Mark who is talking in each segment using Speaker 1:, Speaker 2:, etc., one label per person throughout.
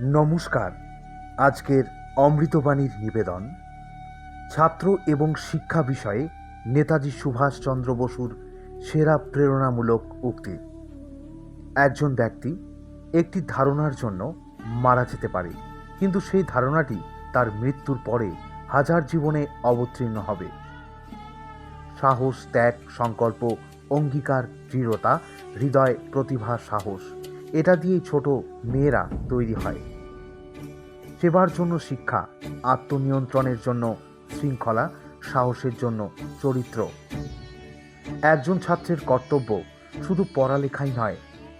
Speaker 1: নমস্কার। আজকের অমৃতবাণীর নিবেদন। ছাত্র এবং শিক্ষা বিষয়ে নেতাজি সুভাষচন্দ্র বসুর সেরা প্রেরণামূলক উক্তি। একজন ব্যক্তি একটি ধারণার জন্য মারা যেতে পারে, কিন্তু সেই ধারণাটি তার মৃত্যুর পরে হাজার জীবনে অবতীর্ণ হবে। সাহস, ত্যাগ, সংকল্প, অঙ্গীকার, দৃঢ়তা, হৃদয়, প্রতিভা, সাহস এটা দিয়েই ছোট মেয়েরা তৈরি হয়। সেবার জন্য শিক্ষা, আত্মনিয়ন্ত্রণের জন্য শৃঙ্খলা, সাহসের জন্য চরিত্র। একজন ছাত্রের কর্তব্য শুধু পড়ালেখাই নয়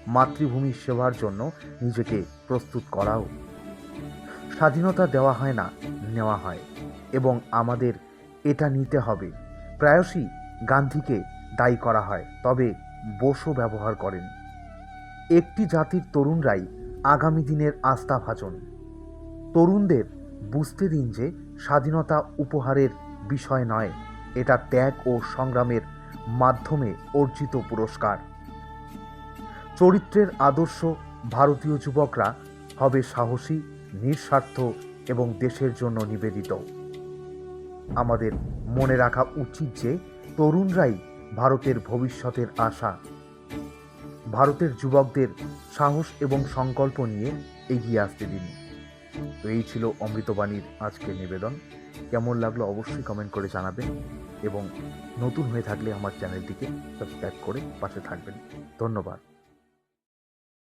Speaker 1: মাতৃভূমির সেবার জন্য নিজেকে প্রস্তুত করাও। স্বাধীনতা দেওয়া হয় না, নেওয়া হয় এবং আমাদের এটা নিতে হবে। প্রায়শই গান্ধীকে দায়ী করা হয়, তবে বসু ব্যবহার করেন। একটি জাতির তরুণরাই আগামী দিনের আস্থাভাজন। তরুণদের বুঝতে দিন যে স্বাধীনতা উপহারের বিষয় নয়, এটা ত্যাগ ও সংগ্রামের মাধ্যমে অর্জিত পুরস্কার। চরিত্রের আদর্শ ভারতীয় যুবকরা হবে সাহসী, নিঃস্বার্থ এবং দেশের জন্য নিবেদিত। আমাদের মনে রাখা উচিত যে তরুণরাই ভারতের ভবিষ্যতের আশা। ভারতের যুবকদের সাহস এবং সংকল্প নিয়ে এগিয়ে আসতে দিন। তো এই ছিল অমৃতবাণীর আজকের নিবেদন। কেমন লাগল অবশ্যই কমেন্ট করে জানাবেন এবং নতুন হয়ে থাকলে আমার চ্যানেলটিকে সাবস্ক্রাইব করে পাশে থাকবেন। ধন্যবাদ।